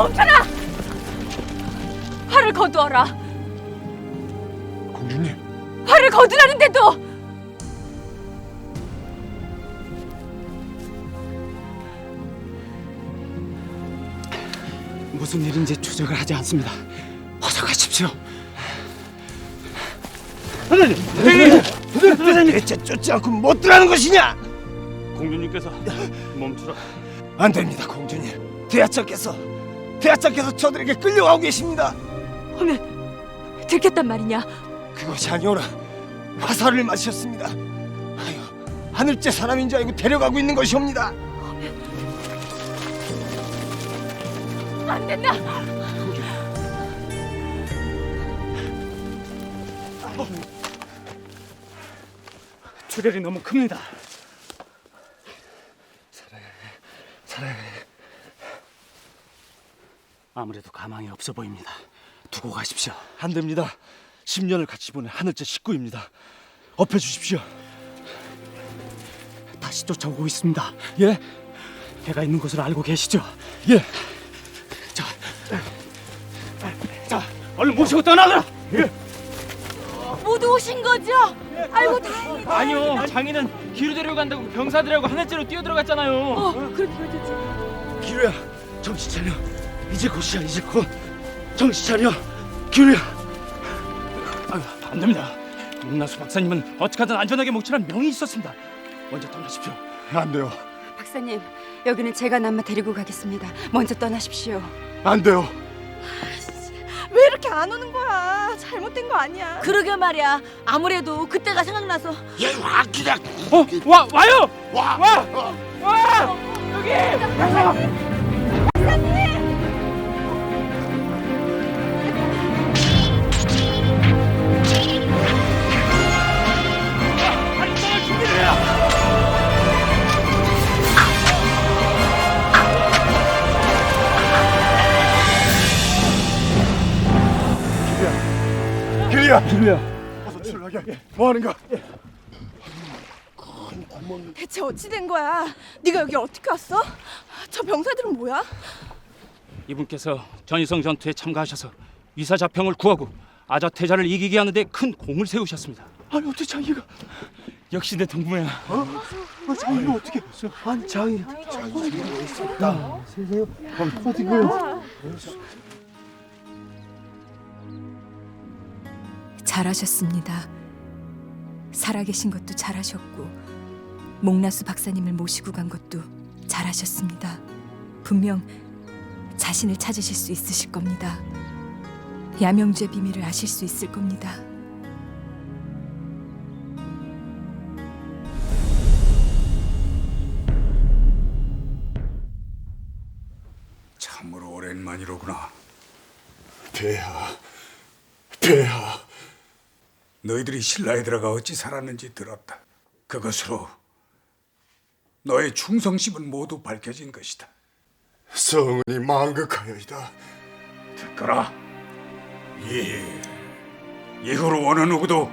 멈춰라! 화를 거두어라. 공주님, 화를 거두라는데도 무슨 일인지 추적을 하지 않습니다. 어서 가십시오. 대체 쫓지 않고 못 들어가는 것이냐? 공주님께서 멈추라. 안 됩니다, 공주님. 대하장께서 대하장께서 저들에게 끌려가고 계십니다. 하면 들켰단 말이냐? 그것이 아니오라 화살을 맞으셨습니다. 아유, 하늘째 사람인 줄 알고 데려가고 있는 것이옵니다. 안 된다. 출혈이 너무 큽니다. 아무래도 가망이 없어 보입니다. 두고 가십시오. 안 됩니다. 10년을 같이 보낸 하늘째 식구입니다. 업해 주십시오. 다시 쫓아오고 있습니다. 예, 배가 있는 곳을 알고 계시죠? 예. 자, 자, 얼른 모시고 떠나거라. 모두 오신 거죠? 아이고 다행이다. 아니요, 장인은 뒤로 데려간다고 병사들하고 하늘째로 뛰어들어갔잖아요. 어, 그렇게 그랬지. 기루야, 정신 차려. 이제 곧이야, 이제 곧. 정신 차려, 기루야. 아유, 안 됩니다. 문나수 박사님은 어찌하든 안전하게 모치란 명이 있었습니다. 먼저 떠나십시오. 안 돼요, 박사님, 여기는 제가 남마 데리고 가겠습니다. 먼저 떠나십시오. 안 돼요. 왜 이렇게 안 오는 거야? 잘못된 거 아니야. 그러게 말이야. 아무래도 그때가 생각나서 어, 와 와요. 와, 와, 와, 여기. 기루야, 기루야. 어서 출발하게. 뭐 하는가? 대체 어찌 된 거야? 네가 여기 어떻게 왔어? 저 병사들은 뭐야? 이분께서 전이성 전투에 참가하셔서 위사 자평을 구하고 아자 태자를 이기게 하는데 큰 공을 세우셨습니다. 아니 어떻게 장이가? 역시 내 동무야. 아, 장이가 어떻게? 아니 장이, 장이가 있었다. 세상에, 어디 보여? 잘하셨습니다. 살아계신 것도 잘하셨고 목나수 박사님을 모시고 간 것도 잘하셨습니다. 분명 자신을 찾으실 수 있으실 겁니다. 야명주의 비밀을 아실 수 있을 겁니다. 참으로 오랜만이로구나. 폐하, 폐하. 너희들이 신라에 들어가 어찌 살았는지 들었다. 그것으로 너의 충성심은 모두 밝혀진 것이다. 성은이 망극하여이다. 듣거라. 예. 이후로 어느 누구도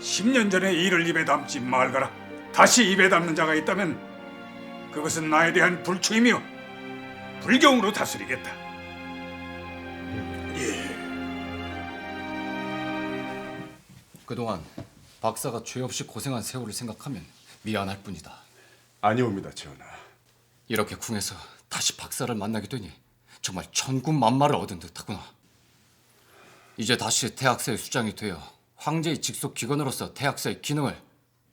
10년 전의 일을 입에 담지 말거라. 다시 입에 담는 자가 있다면 그것은 나에 대한 불충이며 불경으로 다스리겠다. 그동안 박사가 죄 없이 고생한 세월을 생각하면 미안할 뿐이다. 아니옵니다, 전하. 이렇게 궁에서 다시 박사를 만나게 되니 정말 천군만마를 얻은 듯하구나. 이제 다시 태학사의 수장이 되어 황제의 직속 기관으로서 태학사의 기능을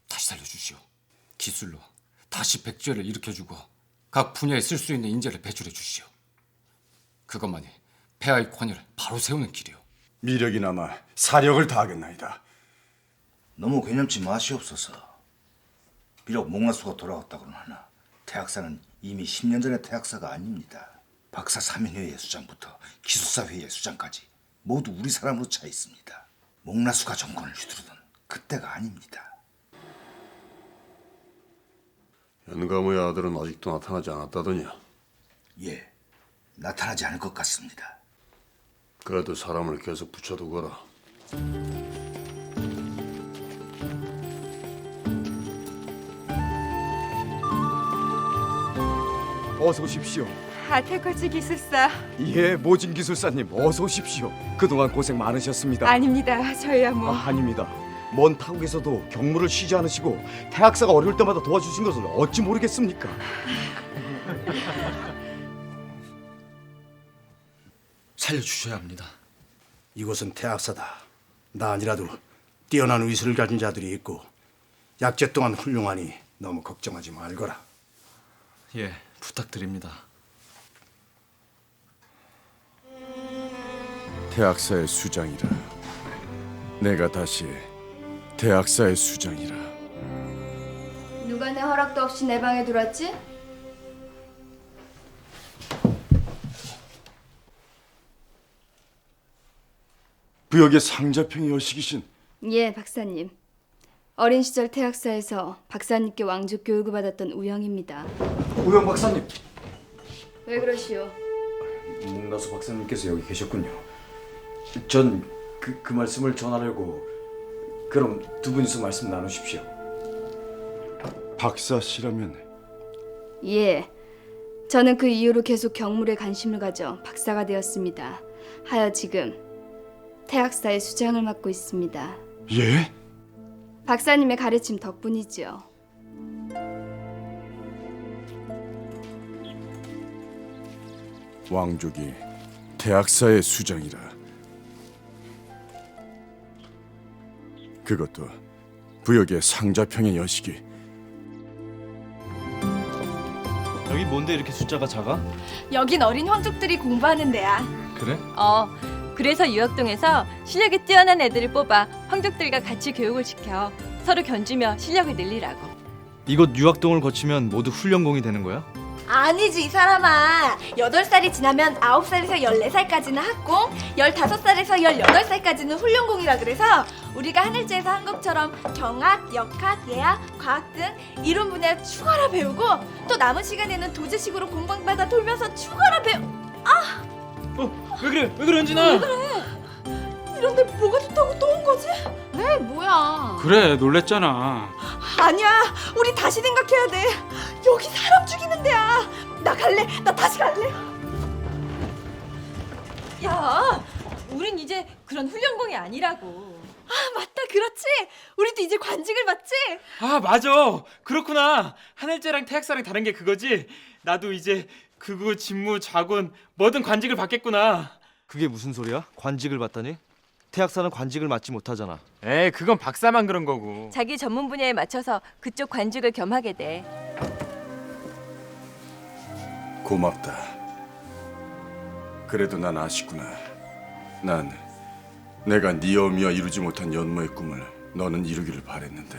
다시 살려주시오. 기술로 다시 백제를 일으켜주고 각 분야에 쓸 수 있는 인재를 배출해 주시오. 그것만이 폐하의 권위를 바로 세우는 길이오. 미력이 남아 사력을 다하겠나이다. 너무 개념치 마시옵소서. 비록 목라수가 돌아왔다고는 하나 태학사는 이미 10년 전의 태학사가 아닙니다. 박사 사면회의 수장부터 기숙사 회의 수장까지 모두 우리 사람으로 차 있습니다. 목라수가 정권을 휘두르던 그때가 아닙니다. 연감의 아들은 아직도 나타나지 않았다더냐. 예, 나타나지 않을 것 같습니다. 그래도 사람을 계속 붙여두거라. 어서 오십시오. 아테코치 기술사 예, 모진 기술사님 어서 오십시오. 그동안 고생 많으셨습니다. 아닙니다. 저희야 뭐 아, 아닙니다. 먼 타국에서도 경무를 쉬지 않으시고 태학사가 어려울 때마다 도와주신 것을 어찌 모르겠습니까? 살려주셔야 합니다. 이곳은 태학사다. 나 아니라도 뛰어난 의술을 가진 자들이 있고 약재 또한 훌륭하니 너무 걱정하지 말거라. 예, 부탁드립니다. 대학사의 수장이라 내가 다시 대학사의 수장이라 누가 내 허락도 없이 내 방에 들어왔지? 부역의 상자평의 여식이신 예, 박사님. 어린 시절 태학사에서 박사님께 왕족 교육을 받았던 우영입니다. 우영 박사님, 왜 그러시오? 문나수 박사님께서 여기 계셨군요. 전 그 그 말씀을 전하려고 그럼 두 분이서 말씀 나누십시오. 박사 씨라면 예. 저는 그 이후로 계속 경물에 관심을 가져 박사가 되었습니다. 하여 지금 태학사의 수장을 맡고 있습니다. 예? 박사님의 가르침 덕분이지요. 왕족이 대학사의 수장이라 그것도 부역의 상자평의 여식이 여기 뭔데 이렇게 숫자가 작아? 여긴 어린 황족들이 공부하는 데야. 그래? 어, 그래서 유학동에서 실력이 뛰어난 애들을 뽑아 황족들과 같이 교육을 시켜 서로 견주며 실력을 늘리라고. 이곳 유학동을 거치면 모두 훈련공이 되는 거야? 아니지 이 사람아. 8살이 지나면 9살에서 14살까지는 학공, 15살에서 18살까지는 훈련공이라 그래서 우리가 하늘제에서 한 것처럼 경학, 역학, 예학, 과학 등 이론 분야 추가로 배우고 또 남은 시간에는 도제식으로 공부받아 돌면서 추가로 배우 왜 그래? 왜 그래 은진아? 이런데 뭐가 좋다고 또 온 거지? 왜 뭐야? 그래 놀랬잖아. 아니야 우리 다시 생각해야 돼 여기 사람 죽이는 데야 나 갈래 나 다시 갈래 야, 우린 이제 그런 훈련공이 아니라고. 아 맞다 그렇지 우리도 이제 관직을 받지 아 맞아. 그렇구나. 하늘재랑 태학사랑 다른 게 그거지. 나도 이제 극우, 직무, 좌군 뭐든 관직을 받겠구나. 그게 무슨 소리야? 관직을 받다니? 태학사는 관직을 맡지 못하잖아. 에이 그건 박사만 그런 거고. 자기 전문 분야에 맞춰서 그쪽 관직을 겸하게 돼. 고맙다. 그래도 난 아쉽구나. 난 내가 네 어미와 이루지 못한 연모의 꿈을 너는 이루기를 바랬는데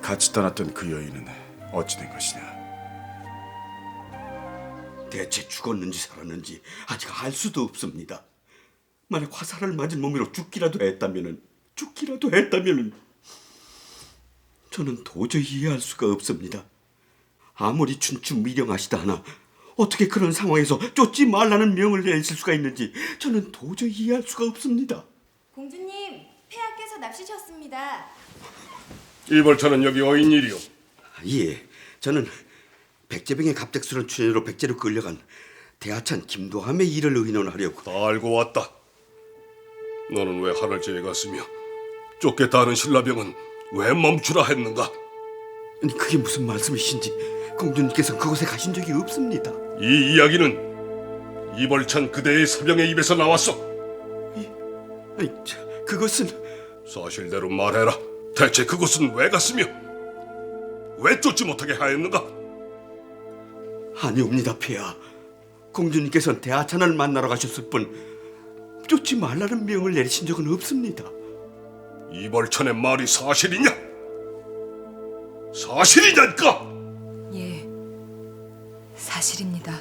같이 떠났던 그 여인은 어찌 된 것이냐? 대체 죽었는지 살았는지 아직 알 수도 없습니다. 만약 화살을 맞은 몸으로 죽기라도 했다면은 죽기라도 했다면은 저는 도저히 이해할 수가 없습니다. 아무리 춘추 미령하시다 하나 어떻게 그런 상황에서 쫓지 말라는 명을 내실 수가 있는지 저는 도저히 이해할 수가 없습니다. 공주님, 폐하께서 납치셨습니다. 이벌차는 여기 어인 일이오. 예, 저는 백제병의 갑작스러운 출연으로 백제로 끌려간 대하찬 김도함의 일을 의논하려고 다 알고 왔다. 너는 왜 하늘제에 갔으며 쫓겠다 하는 신라병은 왜 멈추라 했는가? 아니, 그게 무슨 말씀이신지 공주님께서 그곳에 가신 적이 없습니다. 이 이야기는 이벌찬 그대의 사병의 입에서 나왔어. 아니, 저, 그것은 사실대로 말해라. 대체 그곳은 왜 갔으며 왜 쫓지 못하게 하였는가? 아니옵니다, 폐하. 공주님께서는 대하찬을 만나러 가셨을 뿐 쫓지 말라는 명을 내리신 적은 없습니다. 이벌찬의 말이 사실이냐? 사실이냐니까? 예, 사실입니다.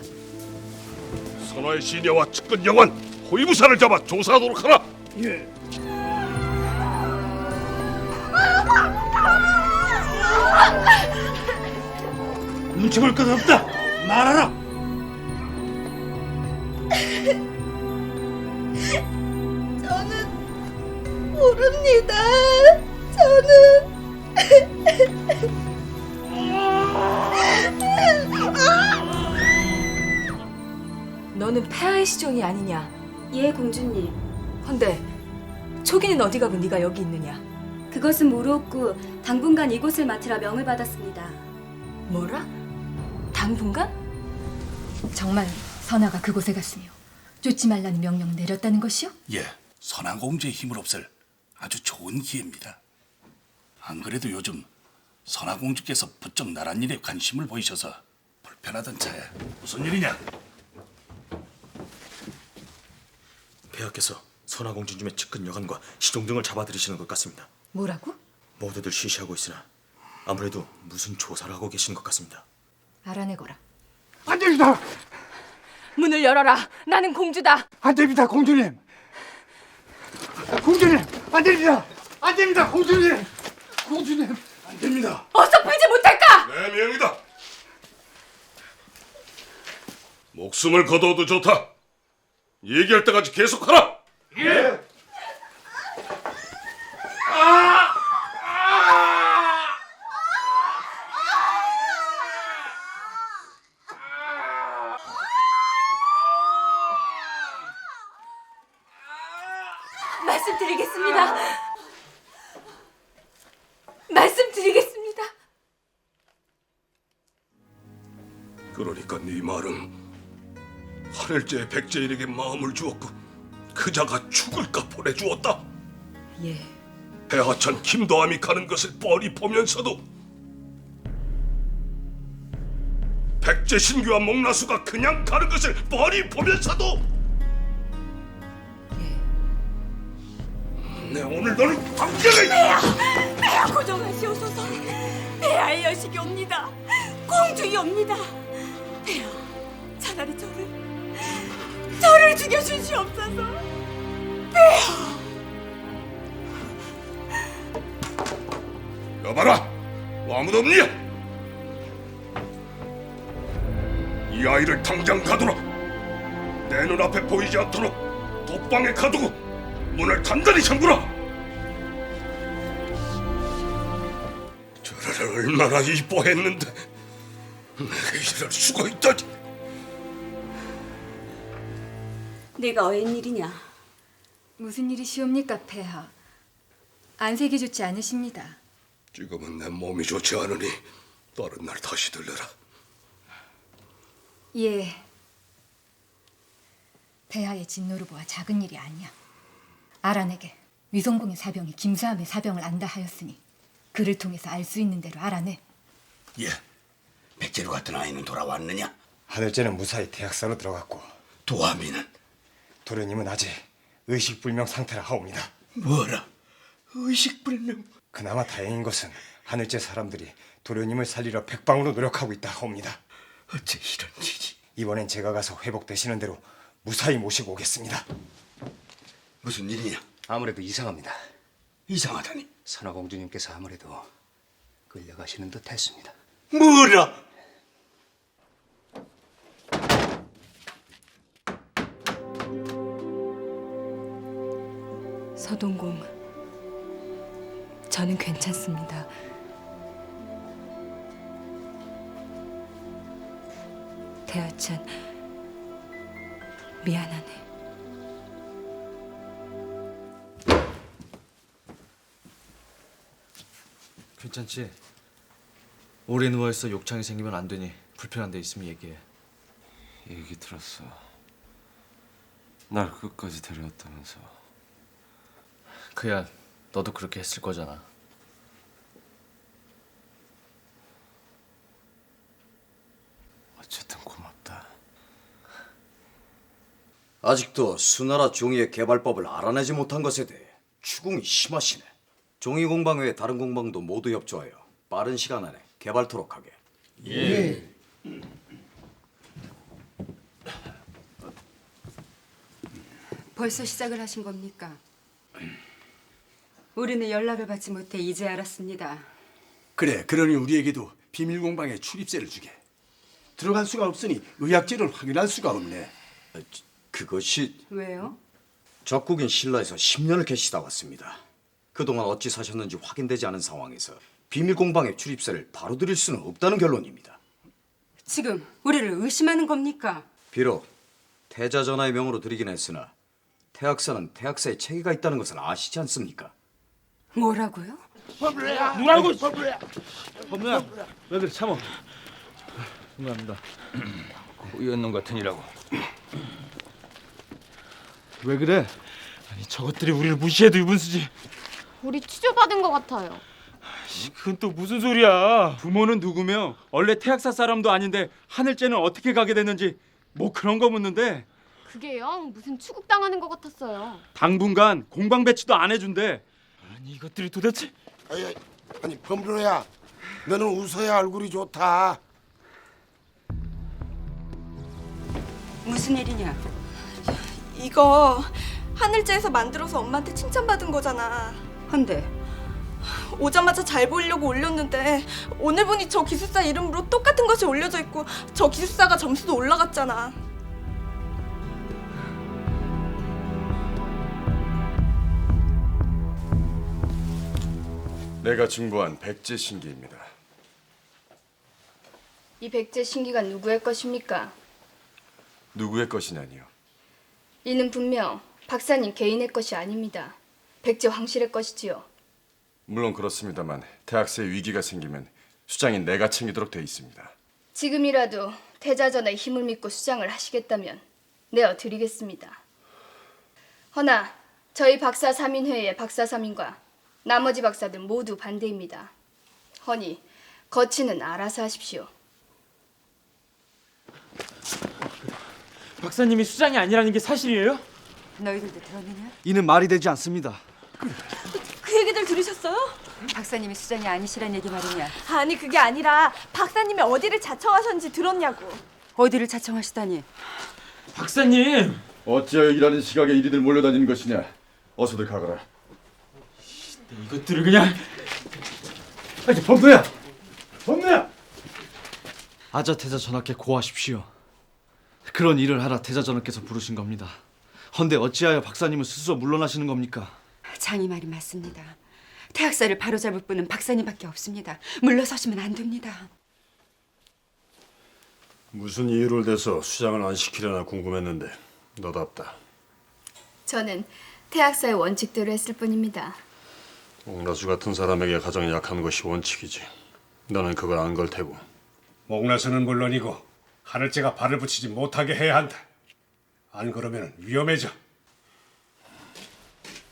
선화의 시녀와 측근 영환 호위무사를 잡아 조사하도록 하라. 예. 눈치 볼 것 없다. 말하라. 저는 모릅니다 저는 너는 폐하의 시종이 아니냐? 예, 공주님. 헌데 초기는 어디 가고 네가 여기 있느냐? 그것은 모르었고 당분간 이곳을 맡으라 명을 받았습니다. 뭐라? 당분간? 정말 선아가 그곳에 갔으며 쫓지 말라는 명령을 내렸다는 것이요? 예, 선화공주의 힘을 없앨 아주 좋은 기회입니다. 안 그래도 요즘 선화공주께서 부쩍 나란 일에 관심을 보이셔서 불편하던 차에 무슨 일이냐? 폐하께서 선화공주님의 측근 여관과 시종 등을 잡아들이시는 것 같습니다. 뭐라고? 모두들 쉬쉬하고 있으나 아무래도 무슨 조사를 하고 계신 것 같습니다. 알아내거라. 안 됩니다. 문을 열어라. 나는 공주다. 안 됩니다, 공주님. 공주님, 안 됩니다. 안 됩니다, 공주님. 공주님, 안 됩니다. 어서 풀지 못할까? 내 명이다. 목숨을 거둬도 좋다. 얘기할 때까지 계속하라. 하늘제 백제일에게 마음을 주었고 그자가 죽을까 보내주었다. 예. 폐하천 김도함이 가는 것을 뻔히 보면서도 백제 신규와 목나수가 그냥 가는 것을 뻔히 보면서도 내 오늘 너를 당장에 폐하 고정하시옵소서. 폐하의 여식이 옵니다. 공주이 옵니다. 폐하, 차라리 저를 저를 죽여주시옵소서. 폐하. 여봐라 아무도 없냐 이 아이를 당장 가두라 내 눈앞에 보이지 않도록 독방에 가두고 문을 단단히 잠그라 저를 얼마나 이뻐했는데 내게 이럴 수가 있다니 네가 웬일이냐? 무슨 일이시옵니까, 폐하? 안색이 좋지 않으십니다. 지금은 내 몸이 좋지 않으니 다른 날 다시 들려라 예. 폐하의 진노를 보아 작은 일이 아니야. 알아내게 위성공의 사병이 김수함의 사병을 안다 하였으니 그를 통해서 알 수 있는 대로 알아내. 예, 백제로 같은 아이는 돌아왔느냐? 하늘째는 무사히 대학사로 들어갔고 도화미는 도련님은 아직 의식불명 상태라 하옵니다. 뭐라? 의식불명? 그나마 다행인 것은 하늘째 사람들이 도련님을 살리려 백방으로 노력하고 있다 하옵니다. 어째 이런 일이? 이번엔 제가 가서 회복되시는 대로 무사히 모시고 오겠습니다. 무슨 일이냐? 아무래도 이상합니다. 이상하다니? 선화공주님께서 아무래도 끌려가시는 듯했습니다. 뭐라? 서동공, 저는 괜찮습니다. 대하찬, 미안하네. 괜찮지? 오래 누워있어 욕창이 생기면 안 되니 불편한 데 있으면 얘기해. 얘기 들었어. 날 끝까지 데려왔다면서. 그야 너도 그렇게 했을 거잖아. 어쨌든 고맙다. 아직도 수나라 종이의 개발법을 알아내지 못한 것에 대해 추궁이 심하시네. 종이 공방 외에 다른 공방도 모두 협조하여 빠른 시간 안에 개발토록 하게. 예. 벌써 시작을 하신 겁니까? 우리는 연락을 받지 못해 이제 알았습니다. 그래, 그러니 우리에게도 비밀 공방에 출입세를 주게. 들어갈 수가 없으니 의학지를 확인할 수가 없네. 그것이 왜요? 적국인 신라에서 10년을 계시다 왔습니다. 그동안 어찌 사셨는지 확인되지 않은 상황에서 비밀 공방에 출입세를 바로 드릴 수는 없다는 결론입니다. 지금 우리를 의심하는 겁니까? 비록 태자 전하의 명으로 드리긴 했으나 태학사는 태학사의 체계가 있다는 것을 아시지 않습니까? 뭐라고요? 누라고 법무야 왜 그래 참어 죄송합니다 우연놈 같으니라고. 왜 그래 아니 저것들이 우리를 무시해도 유분수지. 우리 취조받은 것 같아요. 그건 또 무슨 소리야? 부모는 누구며 원래 태학사 사람도 아닌데 하늘째는 어떻게 가게 됐는지 뭐 그런 거 묻는데 그게 영 무슨 추국당하는 것 같았어요. 당분간 공방 배치도 안 해준대. 아니 이것들이 도대체 아니, 아니 범로야, 너는 웃어야 얼굴이 좋다. 무슨 일이냐? 이거 하늘재에서 만들어서 엄마한테 칭찬받은 거잖아. 헌데 오자마자 잘 보이려고 올렸는데 오늘 보니 저 기술사 이름으로 똑같은 것이 올려져 있고 저 기술사가 점수도 올라갔잖아. 내가 증보한 백제 신기입니다. 이 백제 신기가 누구의 것입니까? 누구의 것이냐니요? 이는 분명 박사님 개인의 것이 아닙니다. 백제 황실의 것이지요. 물론 그렇습니다만 대학생 위기가 생기면 수장인 내가 챙기도록 돼 있습니다. 지금이라도 태자전의 힘을 믿고 수장을 하시겠다면 내어 드리겠습니다. 허나 저희 박사 3인회의 박사 3인과 나머지 박사들 모두 반대입니다. 허니 거치는 알아서 하십시오. 박사님이 수장이 아니라는 게 사실이에요? 너희들도 들었느냐? 이는 말이 되지 않습니다 그 얘기들 들으셨어요? 박사님이 수장이 아니시란 얘기 말이냐? 아니 그게 아니라 박사님이 어디를 자청하셨는지 들었냐고. 어디를 자청하시다니? 박사님 어찌하여 일하는 시각에 이리들 몰려다니는 것이냐? 어서들 가거라. 이것들을 그냥 아니 범노야 범노야 아자 태자 전하께 고하십시오 그런 일을 하라 태자 전하께서 부르신 겁니다 헌데 어찌하여 박사님은 스스로 물러나시는 겁니까 장이 말이 맞습니다. 태학사를 바로잡을 분은 박사님밖에 없습니다. 물러서시면 안 됩니다. 무슨 이유를 대서 수장을 안 시키려나 궁금했는데 너답다. 저는 태학사의 원칙대로 했을 뿐입니다. 옥라수 같은 사람에게 가장 약한 것이 원칙이지. 너는 그걸 안 걸 테고. 목나서는 물론이고 하늘째가 발을 붙이지 못하게 해야 한다. 안 그러면 위험해져.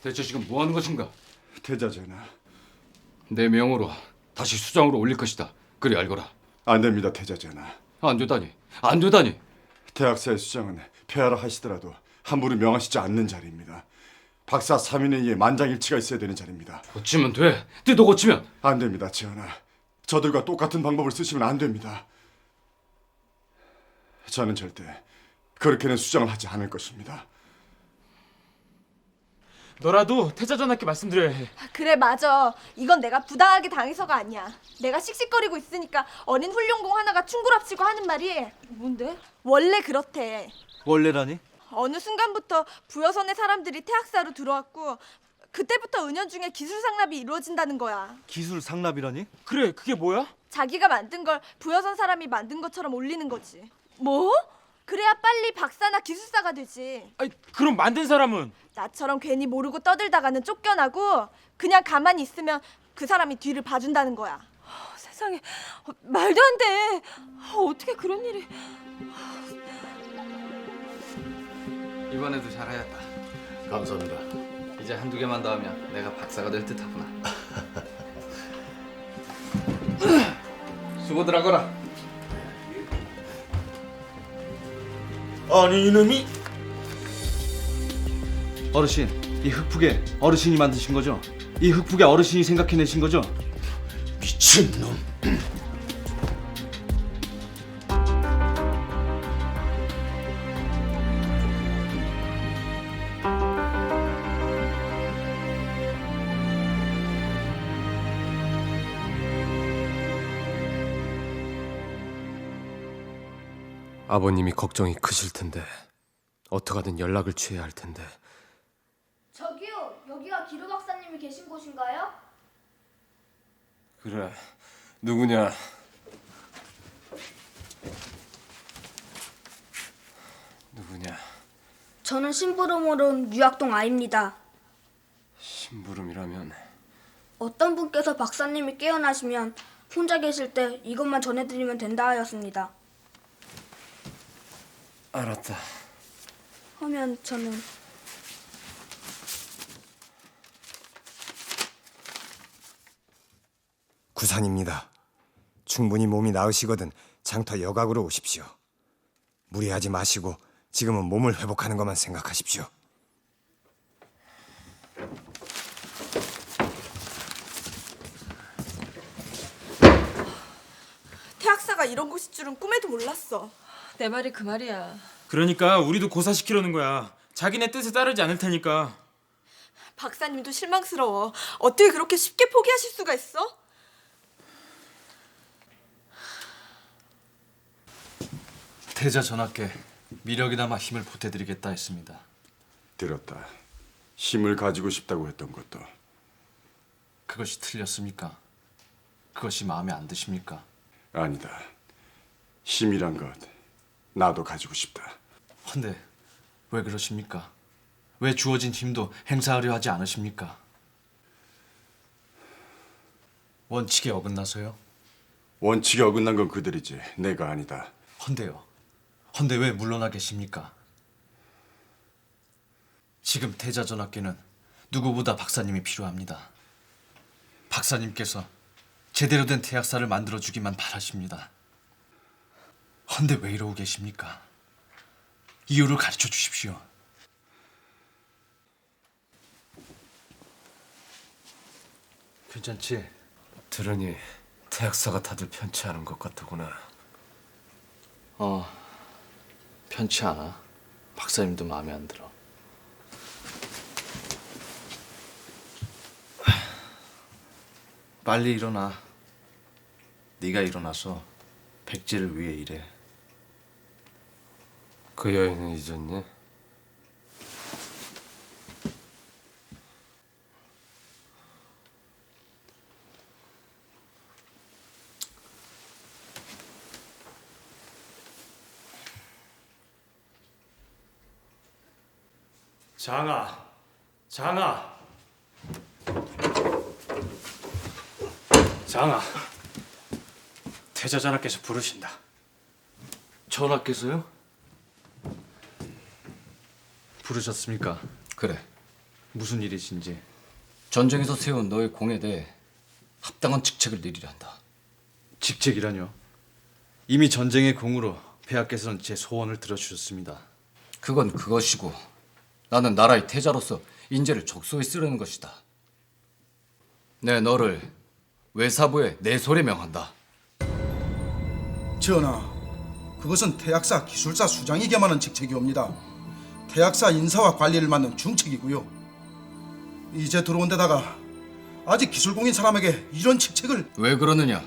대체 지금 뭐 하는 것인가? 태자전하. 내 명으로 다시 수장으로 올릴 것이다. 그리 알거라. 안 됩니다, 태자전하. 안 되다니. 안 되다니. 대학사의 수장은 폐하라 하시더라도 함부로 명하시지 않는 자리입니다. 박사 3인회의에 만장일치가 있어야 되는 자리입니다. 고치면 돼. 뜻도 고치면. 안 됩니다, 전하. 저들과 똑같은 방법을 쓰시면 안 됩니다. 저는 절대 그렇게는 수장을 하지 않을 것입니다. 너라도 태자전학께 말씀드려야 해. 그래 맞아. 이건 내가 부당하게 당해서가 아니야. 내가 씩씩거리고 있으니까 어린 훌륭공 하나가 충고랍시고 하는 말이 뭔데? 원래 그렇대. 원래라니? 어느 순간부터 부여선의 사람들이 태학사로 들어왔고 그때부터 은연중에 기술 상납이 이루어진다는 거야. 기술 상납이라니? 그래 그게 뭐야? 자기가 만든 걸 부여선 사람이 만든 것처럼 올리는 거지. 뭐? 그래야 빨리 박사나 기술사가 되지. 아니 그럼 만든 사람은 나처럼 괜히 모르고 떠들다가는 쫓겨나고 그냥 가만히 있으면 그 사람이 뒤를 봐준다는 거야. 세상에 어, 말도 안 돼. 어, 어떻게 그런 일이? 이번에도 잘하였다. 감사합니다. 이제 한두 개만 더 하면 내가 박사가 될 듯하구나. 수고들 하거라. 아니 이놈이 어르신 이 흑북에 어르신이 만드신 거죠? 이 흑북에 어르신이 생각해내신 거죠? 미친놈. 아버님이 걱정이 크실 텐데 어떡하든 연락을 취해야 할 텐데 저기요, 여기가 기루 박사님이 계신 곳인가요? 그래 누구냐 누구냐 저는 심부름으로는 유학동 아입니다. 심부름이라면 어떤 분께서 박사님이 깨어나시면 혼자 계실 때 이것만 전해드리면 된다 하였습니다. 알았다. 하면 저는 구산입니다. 충분히 몸이 나으시거든 장터 여각으로 오십시오. 무리하지 마시고 지금은 몸을 회복하는 것만 생각하십시오. 태학사가 이런 곳일 줄은 꿈에도 몰랐어. 내 말이 그 말이야. 그러니까 우리도 고사시키려는 거야. 자기네 뜻에 따르지 않을 테니까. 박사님도 실망스러워. 어떻게 그렇게 쉽게 포기하실 수가 있어? 태자 전하께 미력이나마 힘을 보태드리겠다 했습니다. 들었다. 힘을 가지고 싶다고 했던 것도 그것이 틀렸습니까? 그것이 마음에 안 드십니까? 아니다. 힘이란 것 나도 가지고 싶다. 헌데 왜 그러십니까? 왜 주어진 힘도 행사하려 하지 않으십니까? 원칙에 어긋나서요? 원칙에 어긋난 건 그들이지 내가 아니다. 헌데요. 헌데 왜 물러나 계십니까? 지금 태자 전하께는 누구보다 박사님이 필요합니다. 박사님께서 제대로 된 태학사를 만들어 주기만 바라십니다. 헌데 왜 이러고 계십니까? 이유를 가르쳐 주십시오. 괜찮지? 들으니 태학사가 다들 편치 않은 것 같더구나. 어, 편치 않아. 박사님도 마음에 안 들어. 빨리 일어나. 네가 일어나서 백제를 위해 일해. 그 여인은 잊었니? 장아, 장아, 장아. 태자 전하께서 부르신다. 전하께서요? 부르셨습니까? 그래. 무슨 일이신지. 전쟁에서 세운 너의 공에 대해 합당한 직책을 내리려 한다. 직책이라뇨? 이미 전쟁의 공으로 폐하께서는 제 소원을 들어주셨습니다. 그건 그것이고 나는 나라의 태자로서 인재를 적소에 쓰려는 것이다. 내 너를 외사부에 내솔에 명한다. 전하, 그것은 태학사 기술사 수장에게만 하는 직책이옵니다. 태학사 인사와 관리를 맡는 중책이고요. 이제 들어온 데다가 아직 기술공인 사람에게 이런 직책을 왜 그러느냐?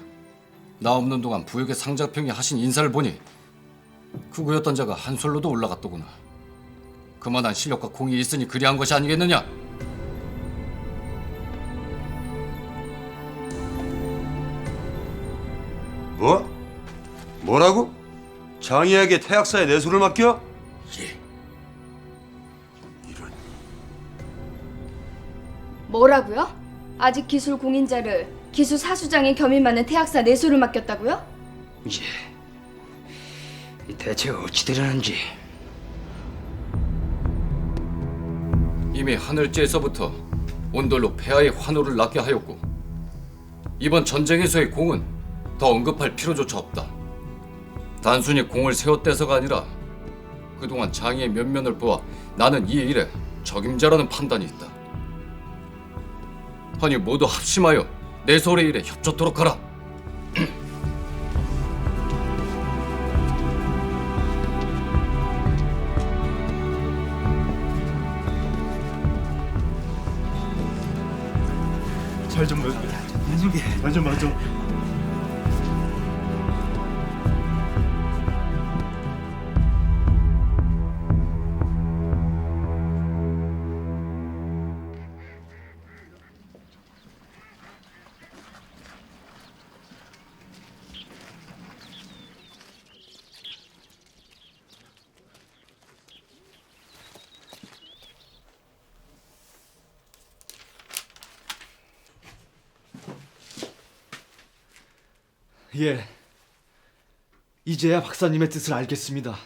나 없는 동안 부역의 상자평이 하신 인사를 보니 그구였던 자가 한 솔로도 올라갔더구나. 그만한 실력과 공이 있으니 그리한 것이 아니겠느냐? 뭐? 뭐라고? 장이에게 태학사의 내수를 맡겨? 뭐라고요? 아직 기술 공인자를 기술 사수장의 겸임 많은 태학사 내수를 맡겼다고요? 이 대체 어찌 되려는지 이미 하늘제에서부터 온돌로 폐하의 환호를 낳게 하였고 이번 전쟁에서의 공은 더 언급할 필요조차 없다. 단순히 공을 세웠대서가 아니라 그동안 장의의 면면을 보아 나는 이 일에 적임자라는 판단이 있다. 하니 모두 합심하여 내 소의 일에 협조토록 하라. 잘좀 맞아. 맞아 맞아. 예. 이제야 박사님의 뜻을 알겠습니다.